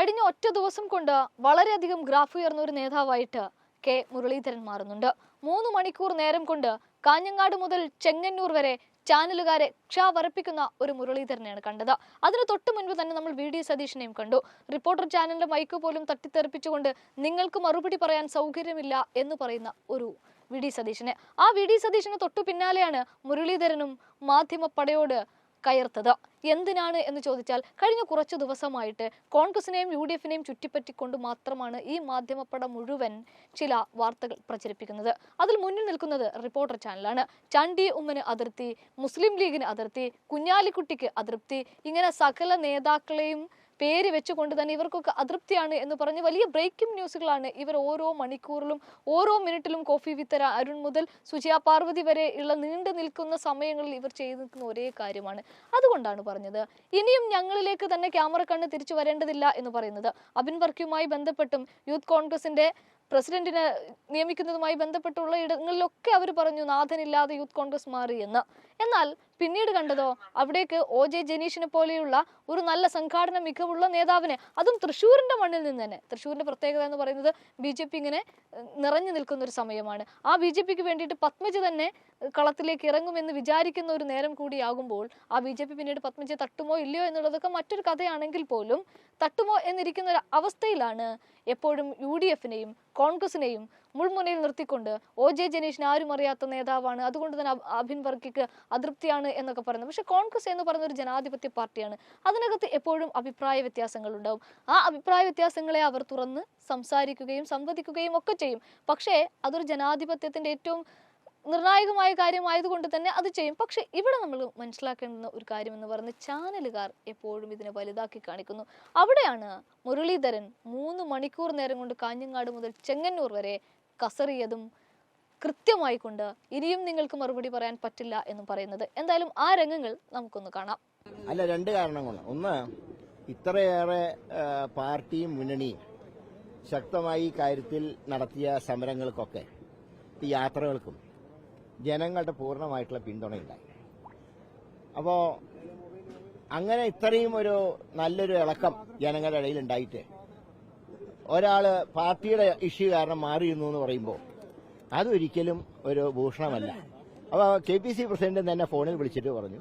കഴിഞ്ഞ ഒറ്റ ദിവസം കൊണ്ട് വളരെയധികം ഗ്രാഫ് ഉയർന്ന ഒരു നേതാവായിട്ട് കെ മുരളീധരൻ മാറുന്നുണ്ട്. മൂന്ന് മണിക്കൂർ നേരം കൊണ്ട് കാഞ്ഞങ്ങാട് മുതൽ ചെങ്ങന്നൂർ വരെ ചാനലുകാരെ ക്ഷാവറപ്പിക്കുന്ന ഒരു മുരളീധരനെയാണ് കണ്ടത്. അതിന് തൊട്ട് മുൻപ് തന്നെ നമ്മൾ വി ഡി സതീഷിനെയും കണ്ടു. റിപ്പോർട്ടർ ചാനലിന്റെ മൈക്ക് പോലും തട്ടിത്തെറിപ്പിച്ചുകൊണ്ട് നിങ്ങൾക്ക് മറുപടി പറയാൻ സൗകര്യമില്ല എന്ന് പറയുന്ന ഒരു വി ഡി സതീഷിനെ ആ വി ഡി സതീഷിന് തൊട്ടു പിന്നാലെയാണ് മുരളീധരനും മാധ്യമപ്പടയോട് കയർത്തത്. എന്തിനാണ് എന്ന് ചോദിച്ചാൽ കഴിഞ്ഞ കുറച്ചു ദിവസമായിട്ട് കോൺഗ്രസിനെയും യു ഡി എഫിനെയും ചുറ്റിപ്പറ്റിക്കൊണ്ട് മാത്രമാണ് ഈ മാധ്യമപ്പട മുഴുവൻ ചില വാർത്തകൾ പ്രചരിപ്പിക്കുന്നത്. അതിൽ മുന്നിൽ നിൽക്കുന്നത് റിപ്പോർട്ടർ ചാനലാണ്. ചാണ്ടി ഉമ്മന് അതിർത്തി മുസ്ലിം ലീഗിന് അതിർത്തി കുഞ്ഞാലിക്കുട്ടിക്ക് അതൃപ്തി ഇങ്ങനെ സകല നേതാക്കളെയും പേര് വെച്ചുകൊണ്ട് തന്നെ ഇവർക്കൊക്കെ അതൃപ്തിയാണ് എന്ന് പറഞ്ഞ് വലിയ ബ്രേക്കിംഗ് ന്യൂസുകളാണ് ഇവർ ഓരോ മണിക്കൂറിലും ഓരോ മിനിറ്റിലും കോഫി വിത്തര അരുൺ മുതൽ സുജയ പാർവതി വരെ ഉള്ള നീണ്ടു നിൽക്കുന്ന സമയങ്ങളിൽ ഇവർ ചെയ്തു നിൽക്കുന്ന ഒരേ കാര്യമാണ്. അതുകൊണ്ടാണ് പറഞ്ഞത്. ഇനിയും ഞങ്ങളിലേക്ക് തന്നെ ക്യാമറ കണ്ണ് തിരിച്ചു വരേണ്ടതില്ല എന്ന് പറയുന്നത്. അബിൻ വർക്കിയുമായി ബന്ധപ്പെട്ടും യൂത്ത് കോൺഗ്രസിന്റെ പ്രസിഡന്റിനെ നിയമിക്കുന്നതുമായി ബന്ധപ്പെട്ടുള്ള ഇടങ്ങളിലൊക്കെ അവർ പറഞ്ഞു നാഥനില്ലാതെ യൂത്ത് കോൺഗ്രസ് മാറി എന്ന്. എന്നാൽ പിന്നീട് കണ്ടതോ അവിടേക്ക് ഒ ജെ ജനീഷിനെ പോലെയുള്ള ഒരു നല്ല സംഘാടന മികവുള്ള നേതാവിനെ. അതും തൃശ്ശൂരിന്റെ മണ്ണിൽ നിന്ന് തന്നെ. തൃശ്ശൂരിന്റെ പ്രത്യേകത എന്ന് പറയുന്നത് ബി ജെ പി ഇങ്ങനെ നിറഞ്ഞു നിൽക്കുന്ന ഒരു സമയമാണ്. ആ ബി ജെ പിക്ക് വേണ്ടിയിട്ട് പത്മജ തന്നെ കളത്തിലേക്ക് ഇറങ്ങുമെന്ന് വിചാരിക്കുന്ന ഒരു നേരം കൂടിയാകുമ്പോൾ ആ ബി ജെ പി പിന്നീട് പത്മജയെ തട്ടുമോ ഇല്ലയോ എന്നുള്ളതൊക്കെ മറ്റൊരു കഥയാണെങ്കിൽ പോലും തട്ടുമോ എന്നിരിക്കുന്ന ഒരു അവസ്ഥയിലാണ് എപ്പോഴും യു ഡി എഫിനെയും കോൺഗ്രസിനെയും മുൾമുനയിൽ നിർത്തിക്കൊണ്ട് ഒ ജെ ജനീഷിനെ ആരും അറിയാത്ത നേതാവാണ്. അതുകൊണ്ട് തന്നെ അഭിൻ വർഗിക്ക് അതൃപ്തിയാണ് എന്നൊക്കെ പറയുന്നത്. പക്ഷെ കോൺഗ്രസ് എന്ന് പറയുന്ന ഒരു ജനാധിപത്യ പാർട്ടിയാണ്. അതിനകത്ത് എപ്പോഴും അഭിപ്രായ വ്യത്യാസങ്ങൾ ഉണ്ടാവും ആ അഭിപ്രായ വ്യത്യാസങ്ങളെ അവർ തുറന്ന് സംസാരിക്കുകയും സംവദിക്കുകയും ഒക്കെ ചെയ്യും. പക്ഷേ അതൊരു ജനാധിപത്യത്തിന്റെ ഏറ്റവും നിർണായകമായ കാര്യമായതുകൊണ്ട് തന്നെ അത് ചെയ്യും. പക്ഷെ ഇവിടെ നമ്മൾ മനസ്സിലാക്കേണ്ടുന്ന ഒരു കാര്യം എന്ന് പറയുന്നത് ചാനലുകാർ എപ്പോഴും ഇതിനെ വലുതാക്കി കാണിക്കുന്നു. അവിടെയാണ് മുരളീധരൻ മൂന്ന് മണിക്കൂർ നേരം കൊണ്ട് കാഞ്ഞങ്ങാട് മുതൽ ചെങ്ങന്നൂർ വരെ കസറിയതും കൃത്യമായി കൊണ്ട് ഇനിയും നിങ്ങൾക്ക് മറുപടി പറയാൻ പറ്റില്ല എന്നും പറയുന്നത്. എന്തായാലും ആ രംഗങ്ങൾ നമുക്കൊന്ന് കാണാം. അല്ല രണ്ട് കാരണം കൊണ്ട്. ഒന്ന് ഇത്രയേറെ പാർട്ടിയും മുന്നണിയും ശക്തമായി കാര്യത്തിൽ നടത്തിയ സമരങ്ങൾക്കൊക്കെ യാത്രകൾക്കും ജനങ്ങളുടെ പൂർണമായിട്ടുള്ള പിന്തുണയുണ്ടായി. അപ്പോ അങ്ങനെ ഇത്രയും ഒരു നല്ലൊരു ഇളക്കം ജനങ്ങളുടെ ഇടയിൽ ഉണ്ടായിട്ട് ഒരാൾ പാർട്ടിയുടെ ഇഷ്യൂ കാരണം മാറിയിരുന്നു എന്ന് പറയുമ്പോൾ അതൊരിക്കലും ഒരു ഭൂഷണമല്ല. അപ്പോൾ കെ പി സി പ്രസിഡന്റ് തന്നെ ഫോണിൽ വിളിച്ചിട്ട് പറഞ്ഞു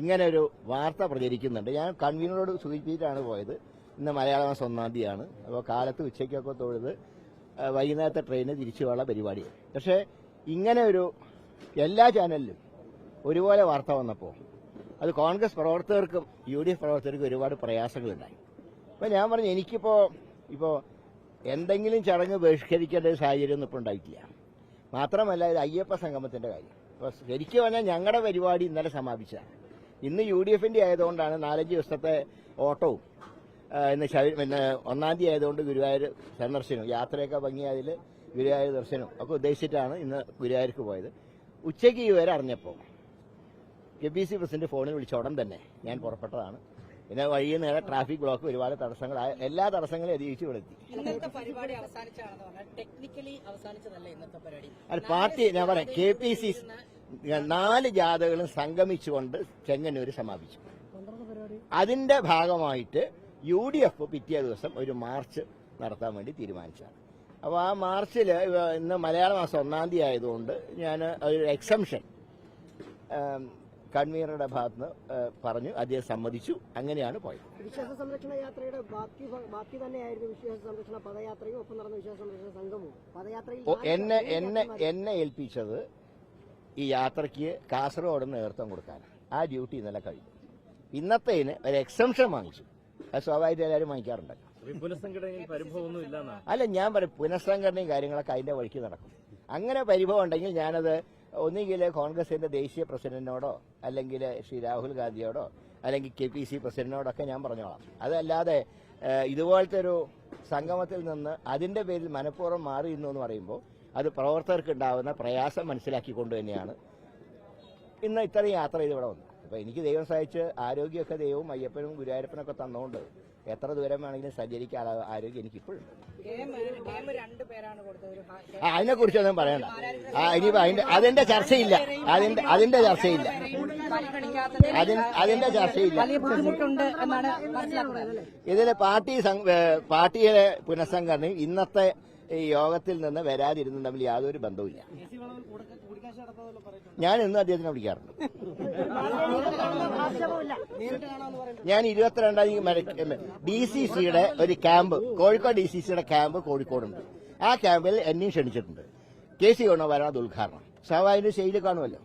ഇങ്ങനെ ഒരു വാർത്ത പ്രചരിക്കുന്നുണ്ട്. ഞാൻ കൺവീനറോട് സൂചിപ്പിച്ചിട്ടാണ് പോയത്. ഇന്ന് മലയാള മാസം ഒന്നാം തീയതിയാണ് അപ്പോൾ കാലത്ത് ഉച്ചയ്ക്കൊക്കെ തൊഴുത് വൈകുന്നേരത്തെ ട്രെയിന് തിരിച്ചു പോകാനുള്ള പരിപാടിയാണ്. പക്ഷേ ഇങ്ങനെ ഒരു എല്ലാ ചാനലിലും ഒരുപോലെ വാർത്ത വന്നപ്പോൾ അത് കോൺഗ്രസ് പ്രവർത്തകർക്കും യു ഡി എഫ് പ്രവർത്തകർക്കും ഒരുപാട് പ്രയാസങ്ങളുണ്ടായി. അപ്പോൾ ഞാൻ പറഞ്ഞു എനിക്കിപ്പോൾ ഇപ്പോൾ എന്തെങ്കിലും ചടങ്ങ് ബഹിഷ്കരിക്കേണ്ട ഒരു സാഹചര്യം ഒന്നും ഇപ്പോൾ ഉണ്ടായിട്ടില്ല. മാത്രമല്ല ഇത് അയ്യപ്പ സംഗമത്തിന്റെ കാര്യം. അപ്പോൾ ശരിക്കും പറഞ്ഞാൽ ഞങ്ങളുടെ പരിപാടി ഇന്നലെ സമാപിച്ചതാണ്. ഇന്ന് യു ഡി എഫിന്റെ ആയതുകൊണ്ടാണ് നാലഞ്ച് ദിവസത്തെ ഓട്ടവും ഇന്ന് ശബരി പിന്നെ ഒന്നാം തീയതി ആയതുകൊണ്ട് ഗുരുവായൂർ സന്ദർശനവും യാത്രയൊക്കെ ഭംഗിയായതിൽ ഗുരുവായൂർ ദർശനവും ഒക്കെ ഉദ്ദേശിച്ചിട്ടാണ് ഇന്ന് ഗുരുവായൂർക്ക് പോയത്. ഉച്ചയ്ക്ക് ഈ വരെ അറിഞ്ഞപ്പോൾ കെ പി സി പ്രസിഡന്റ് ഫോണിൽ വിളിച്ച ഉടൻ തന്നെ ഞാൻ പുറപ്പെട്ടതാണ്. പിന്നെ വഴിയിൽ നേരെ ട്രാഫിക് ബ്ലോക്ക് ഒരുപാട് തടസ്സങ്ങൾ എല്ലാ തടസ്സങ്ങളും അതിജീവിച്ച് വിളിച്ചു എത്തി. ഇന്നത്തെ പരിപാടി അവസാനിച്ചാണെന്ന് പറഞ്ഞാൽ ടെക്നിക്കലി അവസാനിച്ചതല്ല ഇന്നത്തെ പരിപാടി. അല്ല പാർട്ടി ഞാൻ പറയാം കെ പി സി നാല് ജാഥകളും സംഗമിച്ചുകൊണ്ട് ചെങ്ങന്നൂര് സമാപിച്ചു. അതിന്റെ ഭാഗമായിട്ട് യു ഡി എഫ് പിറ്റേ ദിവസം ഒരു മാർച്ച് നടത്താൻ വേണ്ടി തീരുമാനിച്ചതാണ്. അപ്പോൾ ആ മാർച്ചിൽ ഇന്ന് മലയാള മാസം ഒന്നാം തീയതി ആയതുകൊണ്ട് ഞാൻ ഒരു എക്സംഷൻ കൺവീനറുടെ ഭാഗത്ത് നിന്ന് പറഞ്ഞു അദ്ദേഹം സമ്മതിച്ചു അങ്ങനെയാണ് പോയത്. വിശ്വാസ സംരക്ഷണ യാത്രയുടെ ബാക്കി ബാക്കി തന്നെയായിരുന്നു വിശ്വാസ സംരക്ഷണ പദയാത്രയും ഒപ്പം നടന്ന വിശ്വാസ സംരക്ഷണ സംഘവും. പദയാത്രയിൽ എന്നെ എന്നെ എന്നെ ഏൽപ്പിച്ചത് ഈ യാത്രയ്ക്ക് കാസർഗോഡ് നേതൃത്വം കൊടുക്കാൻ ആ ഡ്യൂട്ടി ഇന്നലെ കഴിഞ്ഞു. ഇന്നത്തേന് ഒരു എക്സംഷൻ വാങ്ങിച്ചു. അത് സ്വാഭാവികമായിട്ട് എല്ലാവരും വാങ്ങിക്കാറുണ്ടല്ലോ. അല്ല ഞാൻ പറയും പുനഃസംഘടനയും കാര്യങ്ങളൊക്കെ അതിന്റെ വഴിക്ക് നടക്കും. അങ്ങനെ പരിഭവം ഉണ്ടെങ്കിൽ ഞാനത് ഒന്നുകിൽ കോൺഗ്രസിന്റെ ദേശീയ പ്രസിഡന്റിനോടോ അല്ലെങ്കിൽ ശ്രീ രാഹുൽ ഗാന്ധിയോടോ അല്ലെങ്കിൽ കെ പി സി പ്രസിഡന്റിനോടൊക്കെ ഞാൻ പറഞ്ഞോളാം. അതല്ലാതെ ഇതുപോലത്തെ ഒരു സംഗമത്തിൽ നിന്ന് അതിന്റെ പേരിൽ മനഃപൂർവം മാറിയിരുന്നു എന്ന് പറയുമ്പോൾ അത് പ്രവർത്തകർക്ക് ഉണ്ടാവുന്ന പ്രയാസം മനസ്സിലാക്കിക്കൊണ്ട് തന്നെയാണ് ഇന്ന് ഇത്രയും യാത്ര ചെയ്ത് ഇവിടെ വന്നു അപ്പൊ എനിക്ക് ദൈവം സഹായിച്ച് ആരോഗ്യമൊക്കെ ദൈവവും അയ്യപ്പനും ഗുരുവായൂരപ്പനൊക്കെ തന്നുകൊണ്ട് എത്ര ദൂരം വേണമെങ്കിലും സഞ്ചരിക്കാൻ ആരോഗ്യം എനിക്കിപ്പോഴുണ്ട്. അതിനെ കുറിച്ചൊന്നും പറയണ്ട. ആ ഇനിയിപ്പോ അതിന്റെ അതിന്റെ ചർച്ചയില്ല. അതിന്റെ അതിന്റെ ചർച്ചയില്ല. അതിന്റെ ചർച്ചയില്ല. ഇതിലെ പാർട്ടി പാർട്ടിയിലെ പാർട്ടിയുടെ പുനഃസംഘടനയും ഇന്നത്തെ ഈ യോഗത്തിൽ നിന്ന് വരാതിരുന്നും തമ്മിൽ യാതൊരു ബന്ധവുമില്ല. ഞാൻ ഇന്നും അദ്ദേഹത്തിനെ വിളിക്കാറുണ്ട്. ഞാൻ ഇരുപത്തിരണ്ടാം തീയതി ഡി സി സിയുടെ ഒരു ക്യാമ്പ് കോഴിക്കോട് ഡി സി സിയുടെ ക്യാമ്പ് കോഴിക്കോടുണ്ട്. ആ ക്യാമ്പിൽ എന്നെയും ക്ഷണിച്ചിട്ടുണ്ട്. കെ സി വേണോ വരാതെ ഉദ്ഘാടനം. സ്വാഭാവിക ശൈലി കാണുമല്ലോ.